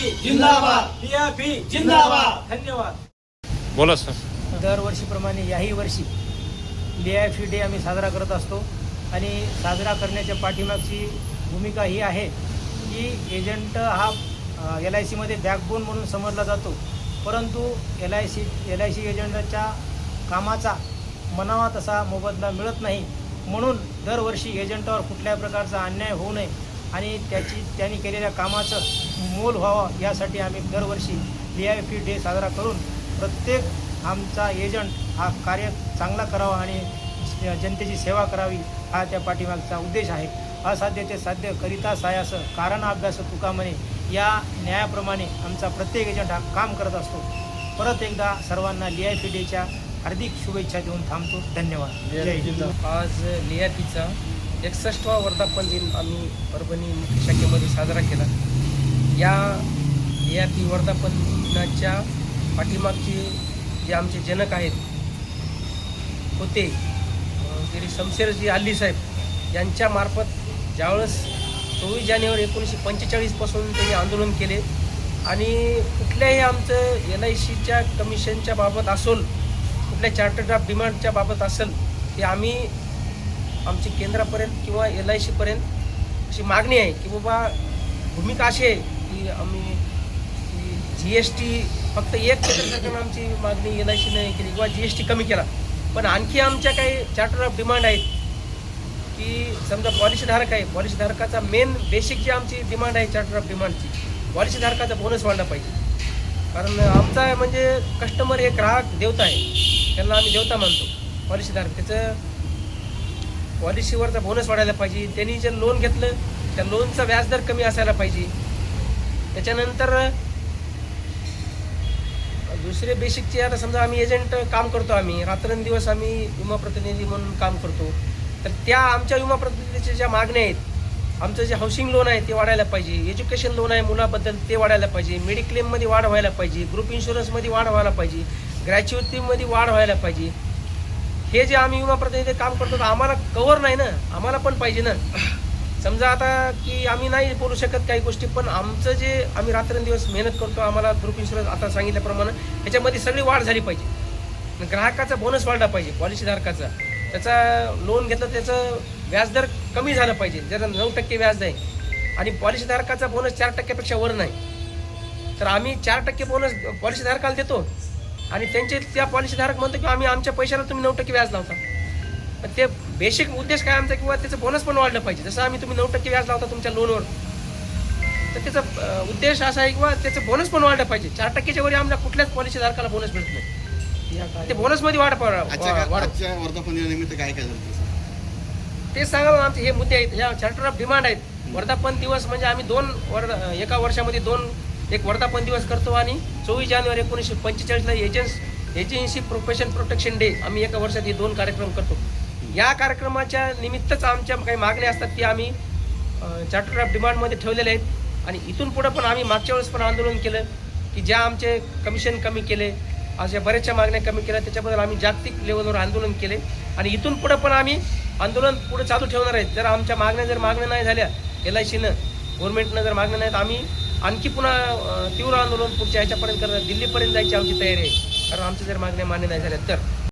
लियाफी जिंदाबाद. धन्यवाद. बोला सर. दरवर्षीप्रमाणे याही वर्षी लिआयफी डे आम्ही साजरा करत असतो आणि साजरा करण्याच्या पाठीमागची भूमिका ही आहे की एजंट हा एल आय सीमध्ये बॅकबोन म्हणून समजला जातो. परंतु L I C L I C एजंटच्या कामाचा मनावा तसा मोबदला मिळत नाही. म्हणून दरवर्षी एजंटावर कुठल्याही प्रकारचा अन्याय होऊ नये. आणि त्याची त्यांनी केलेल्या कामाचं मोल व्हावं यासाठी आम्ही दरवर्षी ली आय पी डे साजरा करून प्रत्येक आमचा एजंट हा कार्य चांगला करावा आणि जनतेची सेवा करावी हा त्या पाठीमागचा उद्देश आहे. असाध्य ते साध्य करिता सायास कारण अभ्यास तुका म्हणे या न्यायाप्रमाणे आमचा प्रत्येक एजंट हा काम करत असतो. परत एकदा सर्वांना ली आय पी डेच्या हार्दिक शुभेच्छा देऊन थांबतो. धन्यवाद. आज लियापीचा एकसष्टवा वर्धापन दिन आम्ही परभणी मुख्य शाखेमध्ये साजरा केला. या लियापी वर्धापन दिनाच्या पाठीमागचे जे आमचे जनक आहेत होते श्री शमशेरजी आल्ली साहेब यांच्यामार्फत ज्यावेळेस चोवीस जानेवारी एकोणीसशे पंचेचाळीसपासून त्यांनी आंदोलन केले आणि कुठल्याही आमचं एल आय सीच्या कमिशनच्या बाबत असोल कुठल्या चार्टर्ड ऑफ डिमांडच्या बाबत असेल ते आम्ही आमची केंद्रापर्यंत किंवा एल आय सीपर्यंत अशी मागणी आहे की बाबा भूमिका अशी आहे की आम्ही जी एस टी फक्त एक केंद्र सरकारनं आमची मागणी एल आय सीने केली किंवा जी एस टी कमी केला. पण आणखी आमच्या काही चार्टर ऑफ डिमांड आहेत की समजा पॉलिसीधारक आहे पॉलिसीधारकाचा मेन बेसिक जी आमची डिमांड आहे चार्टर ऑफ डिमांडची पॉलिसीधारकाचा बोनस वाढला पाहिजे. कारण आमचा म्हणजे कस्टमर हे ग्राहक देवता आहे त्यांना आम्ही देवता मानतो पॉलिसीधारक. त्याचं पॉलिसीवरचा बोनस वाढायला पाहिजे. त्यांनी जर लोन घेतलं त्या लोनचा व्याजदर कमी असायला पाहिजे. त्याच्यानंतर दुसरे बेसिकचे आता समजा आम्ही एजंट काम करतो आम्ही. रात्रंदिवस आम्ही विमा प्रतिनिधी म्हणून काम करतो. तर त्या आमच्या विमा प्रतिनिधीच्या ज्या मागण्या आहेत आमचं जे हाऊसिंग लोन आहे ते वाढायला पाहिजे. एज्युकेशन लोन आहे मुलाबद्दल ते वाढायला पाहिजे. मेडिक्लेममध्ये वाढ व्हायला पाहिजे. ग्रुप इन्शुरन्समध्ये वाढ व्हायला पाहिजे. ग्रॅच्युटीमध्ये वाढ व्हायला पाहिजे. हे जे आम्ही विमा प्रतिनिधी काम करतो तर आम्हाला कवर नाही ना. आम्हाला पण पाहिजे ना. समजा आता की आम्ही नाही बोलू शकत काही गोष्टी पण आमचं जे आम्ही रात्रंदिवस मेहनत करतो आम्हाला ग्रुप इन्शुरन्स आता सांगितल्याप्रमाणे ह्याच्यामध्ये सगळी वाढ झाली पाहिजे. ग्राहकाचा बोनस वाढला पाहिजे पॉलिसीधारकाचा त्याचा लोन घेतलं त्याचं व्याजदर कमी झालं पाहिजे. जर नऊ टक्के व्याज आहे. आणि पॉलिसीधारकाचा बोनस चार टक्क्यापेक्षा वर नाही. तर आम्ही चार टक्के बोनस पॉलिसीधारकाला देतो. आणि त्यांचे त्या पॉलिसीधारक म्हणतो की आम्ही आमच्या पैशाला तुम्ही नऊ टक्के व्याज लावता. पण ते बेसिक उद्देश काय आमचा किंवा त्याचं बोनस पण वाढलं पाहिजे. जसं आम्ही तुम्ही नऊ टक्के व्याज लावता तुमच्या लोनवर तर त्याचा उद्देश असा आहे किंवा त्याचं बोनस पण वाढलं पाहिजे. चार टक्क्याच्या वरी आमच्या कुठल्याच पॉलिसीधारकाला बोनस मिळत नाही. ते बोनसमध्ये वाढ वर्धापन काय ते सांगा. आमचे हे मुद्दे आहेत. ह्या चार्टर ऑफ डिमांड आहेत. वर्धापन दिवस म्हणजे आम्ही दोन वर एका वर्षामध्ये दोन एक वर्धापन दिवस करतो आणि चोवीस जानेवारी एकोणीसशे पंचेचाळीसला agents agency profession protection day आम्ही एका वर्षात हे दोन कार्यक्रम करतो. या कार्यक्रमाच्या निमित्तच आमच्या काही मागण्या असतात की आम्ही चार्टर ऑफ डिमांडमध्ये ठेवलेले आहेत. आणि इथून पुढं पण आम्ही मागच्या वेळेस पण आंदोलन केलं की ज्या आमचे कमिशन कमी केले अशा बऱ्याचशा मागण्या कमी केल्या त्याच्याबद्दल आम्ही जागतिक लेवलवर आंदोलन केले. आणि इथून पुढं पण आम्ही आंदोलन पुढे चालू ठेवणार आहेत. जर आमच्या मागण्या जर मागण्या नाही झाल्या एल आय सीनं गव्हर्नमेंटनं जर मागण्या नाहीत आम्ही आणखी पुन्हा तीव्र आंदोलन पुढच्या ह्याच्यापर्यंत करणार दिल्लीपर्यंत जायची आमची तयारी आहे. कारण आमच्या जर मागण्या मान्य नाही झाल्या तर.